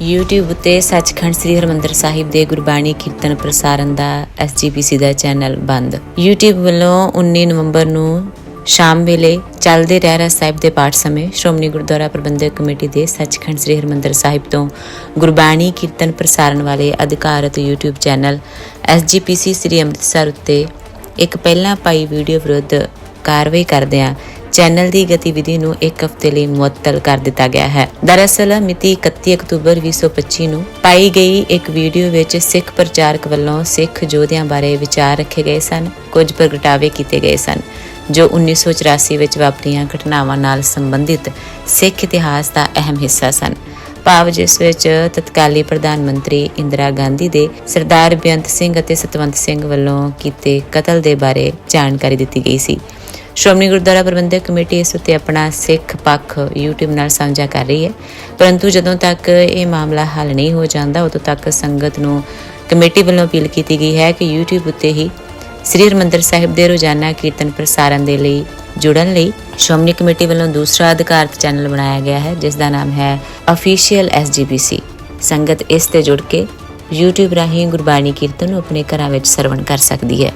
YouTube ਉੱਤੇ ਸੱਚਖੰਡ ਸ੍ਰੀ ਹਰਿਮੰਦਰ ਸਾਹਿਬ ਦੇ ਗੁਰਬਾਣੀ ਕੀਰਤਨ ਪ੍ਰਸਾਰਣ ਦਾ SGPC ਦਾ ਚੈਨਲ ਬੰਦ। YouTube ਵੱਲੋਂ 19 ਨਵੰਬਰ ਨੂੰ ਸ਼ਾਮ ਵੇਲੇ ਚੱਲਦੇ ਰਹਿਰਾ ਸਾਹਿਬ ਦੇ ਪਾਠ ਸਮੇਂ ਸ਼੍ਰੋਮਣੀ ਗੁਰਦੁਆਰਾ ਪ੍ਰਬੰਧਕ ਕਮੇਟੀ ਦੇ ਸੱਚਖੰਡ ਸ੍ਰੀ ਹਰਿਮੰਦਰ ਸਾਹਿਬ ਤੋਂ ਗੁਰਬਾਣੀ ਕੀਰਤਨ ਪ੍ਰਸਾਰਣ ਵਾਲੇ ਅਧਿਕਾਰਤ YouTube channel SGPC Sri Amritsar ਉੱਤੇ ਇੱਕ ਪਹਿਲਾਂ ਪਾਈ ਵੀਡੀਓ ਵਿਰੁੱਧ ਕਾਰਵਾਈ ਕਰਦਿਆਂ ਚੈਨਲ ਦੀ ਗਤੀਵਿਧੀ ਨੂੰ ਇੱਕ ਹਫ਼ਤੇ ਲਈ ਮੁਅੱਤਲ ਕਰ ਦਿੱਤਾ ਗਿਆ ਹੈ। ਦਰਅਸਲ, ਮਿਤੀ 31 ਅਕਤੂਬਰ 2025 ਨੂੰ ਪਾਈ ਗਈ ਇੱਕ ਵੀਡੀਓ ਵਿੱਚ ਸਿੱਖ ਪ੍ਰਚਾਰਕ ਵੱਲੋਂ ਸਿੱਖ ਯੋਧਿਆਂ ਬਾਰੇ ਵਿਚਾਰ ਰੱਖੇ ਗਏ ਸਨ, ਕੁਝ ਪ੍ਰਗਟਾਵੇ ਕੀਤੇ ਗਏ ਸਨ, ਜੋ 1984 ਵਿੱਚ ਵਾਪਰੀਆਂ ਘਟਨਾਵਾਂ ਨਾਲ ਸੰਬੰਧਿਤ ਸਿੱਖ ਇਤਿਹਾਸ ਦਾ ਅਹਿਮ ਹਿੱਸਾ ਸਨ। ਭਾਵ ਜਿਸ ਵਿੱਚ ਤਤਕਾਲੀ ਪ੍ਰਧਾਨ ਮੰਤਰੀ ਇੰਦਰਾ ਗਾਂਧੀ ਦੇ ਸਰਦਾਰ ਬੇਅੰਤ ਸਿੰਘ ਅਤੇ ਸਤਵੰਤ ਸਿੰਘ ਵੱਲੋਂ ਕੀਤੇ ਕਤਲ ਦੇ ਬਾਰੇ ਜਾਣਕਾਰੀ ਦਿੱਤੀ ਗਈ ਸੀ। ਸ਼੍ਰੋਮਣੀ ਗੁਰਦੁਆਰਾ ਪ੍ਰਬੰਧਕ ਕਮੇਟੀ ਇਸ ਉੱਤੇ ਆਪਣਾ ਸਿੱਖ ਪੱਖ YouTube ਨਾਲ ਸਾਂਝਾ ਕਰ ਰਹੀ ਹੈ। ਪਰੰਤੂ ਜਦੋਂ ਤੱਕ ਇਹ ਮਾਮਲਾ ਹੱਲ ਨਹੀਂ ਹੋ ਜਾਂਦਾ, ਉਦੋਂ ਤੱਕ ਸੰਗਤ ਨੂੰ ਕਮੇਟੀ ਵੱਲੋਂ ਅਪੀਲ ਕੀਤੀ ਗਈ ਹੈ ਕਿ YouTube ਉੱਤੇ ਹੀ ਸ੍ਰੀ ਹਰਿਮੰਦਰ ਸਾਹਿਬ ਦੇ ਰੋਜ਼ਾਨਾ ਕੀਰਤਨ ਪ੍ਰਸਾਰਣ ਦੇ ਲਈ ਜੁੜਨ ਲਈ ਸ਼੍ਰੋਮਣੀ ਕਮੇਟੀ ਵੱਲੋਂ ਦੂਸਰਾ ਅਧਿਕਾਰਤ ਚੈਨਲ ਬਣਾਇਆ ਗਿਆ ਹੈ, ਜਿਸ ਦਾ ਨਾਮ ਹੈ ਅਫੀਸ਼ੀਅਲ SGPC ਸੰਗਤ ਇਸ ਤੇ ਜੁੜ ਕੇ YouTube ਰਾਹੀਂ ਗੁਰਬਾਣੀ ਕੀਰਤਨ ਨੂੰ ਆਪਣੇ ਘਰਾਂ ਵਿੱਚ ਸਰਵਣ ਕਰ ਸਕਦੀ ਹੈ।